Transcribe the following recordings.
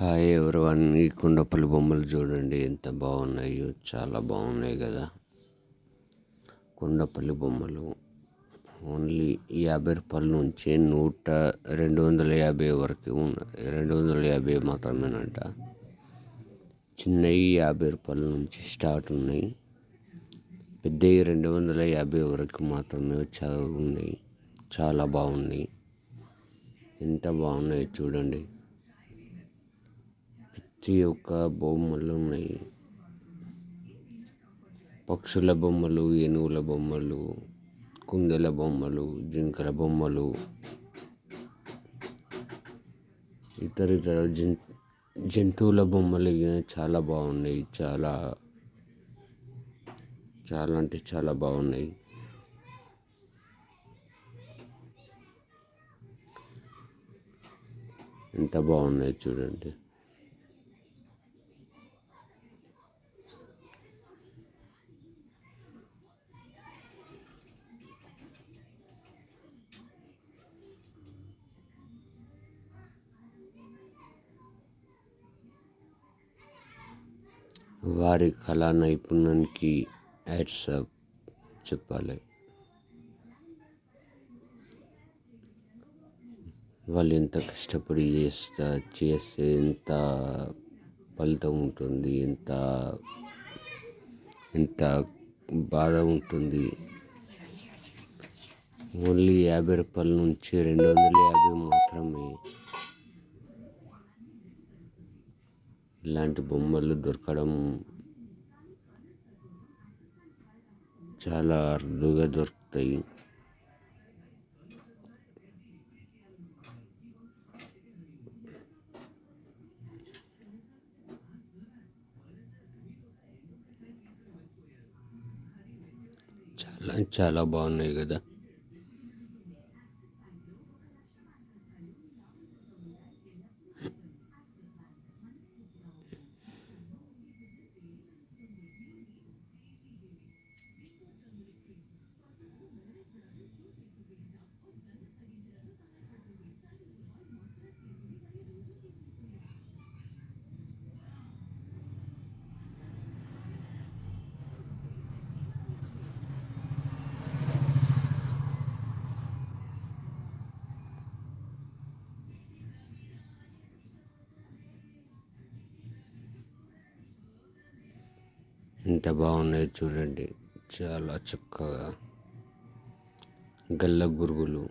Hi everyone ఈ కుండపల్లి బొమ్మలు చూడండి. ఎంత బాగున్నాయో చాలా బాగున్నాయి కదా. కుండపల్లి బొమ్మలు. ఓన్లీ యాభై రూపాయల నుంచి నూట రెండు వందల యాభై వరకు ఉన్నాయి రెండు వందల యాభై మాత్రమేనంట. చిన్నవి యాభై రూపాయల నుంచి స్టార్ట్ ఉన్నాయి. పెద్దవి రెండు వందల యాభై వరకు మాత్రమే చా ఉన్నాయి చాలా బాగున్నాయి. ఎంత బాగున్నాయి చూడండి. ప్రతి ఒక్క బొమ్మలు ఉన్నాయి. పక్షుల బొమ్మలు ఏనుగుల బొమ్మలు కుందేల బొమ్మలు జింకల బొమ్మలు ఇతర ఇతర జన్ జంతువుల బొమ్మలు చాలా బాగున్నాయి. చాలా చాలా అంటే చాలా బాగున్నాయి. ఎంత బాగున్నాయి చూడండి. వారి కళా నైపుణ్యానికి యాడ్సప్ చెప్పాలి. వాళ్ళు ఎంత కష్టపడి చేస్తా చేస్తే ఎంత ఫలితం ఉంటుంది ఎంత ఎంత బాధ ఉంటుంది. ఓన్లీ యాభై రూపాయల నుంచి రెండు వందల యాభై మాత్రమే ఇలాంటి బొమ్మలు దొరకడం చాలా అరుదుగా దొరుకుతాయి. చాలా చాలా బాగున్నాయి కదా. ఎంత బాగున్నాయి చూడండి. చాలా చక్కగా గల్ల గురుగులు.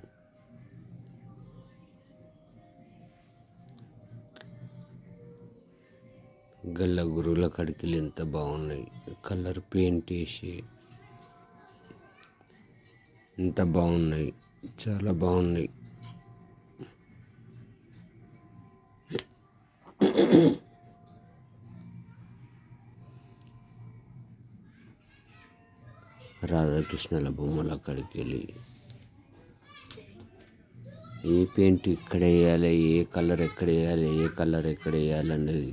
గల్ల గురుగుల కడికిలు ఎంత బాగున్నాయి. కలర్ పెయింట్ వేసి ఎంత బాగున్నాయి. చాలా బాగున్నాయి. రాధాకృష్ణుల బొమ్మలు అక్కడికి వెళ్ళి ఏ పెయింట్ ఇక్కడ వేయాలి ఏ కలర్ ఎక్కడ వేయాలి ఏ కలర్ ఎక్కడ వేయాలి అనేది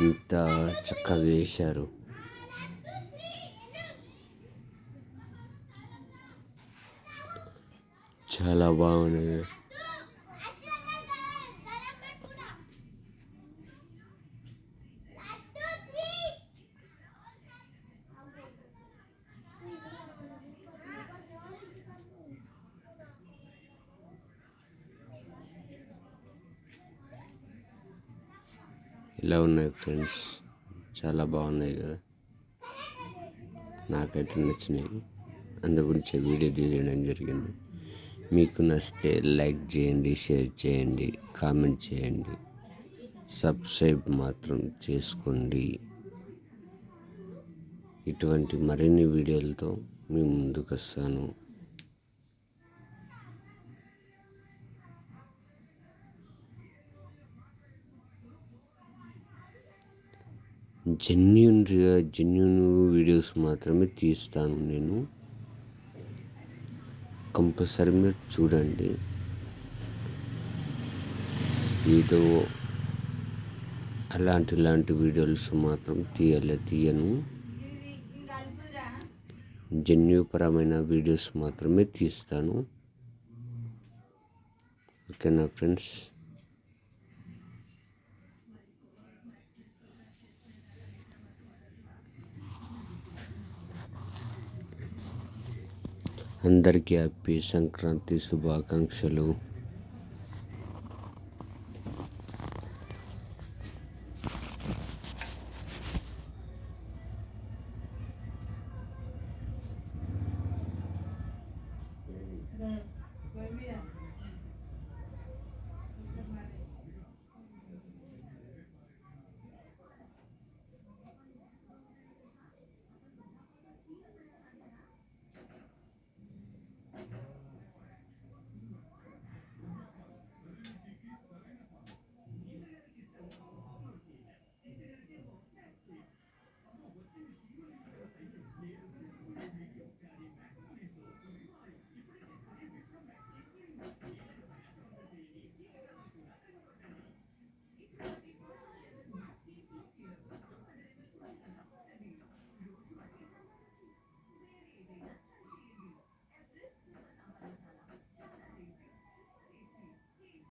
ఇంత చక్కగా వేశారు చాలా బాగున్నాయి ఇలా ఉన్నాయి ఫ్రెండ్స్. చాలా బాగున్నాయి కదా. నాకైతే నచ్చినాయి. అందు గురించి వీడియో తీయడం జరిగింది. మీకు నచ్చితే లైక్ చేయండి షేర్ చేయండి కామెంట్ చేయండి. సబ్స్క్రైబ్ మాత్రం చేసుకోండి. ఇటువంటి మరిన్ని వీడియోలతో మీ ముందుకు వస్తాను జెన్యున్ జెన్యున్ వీడియోస్ మాత్రమే తీస్తాను నేను. కంపల్సరీ మీరు చూడండి. ఏదో అలాంటి ఇలాంటి వీడియోస్ మాత్రం తీయలే తీయను. జన్యుపరమైన వీడియోస్ మాత్రమే తీస్తాను. ఓకేనా ఫ్రెండ్స్ అందరికీ హ్యాపీ సంక్రాంతి శుభాకాంక్షలు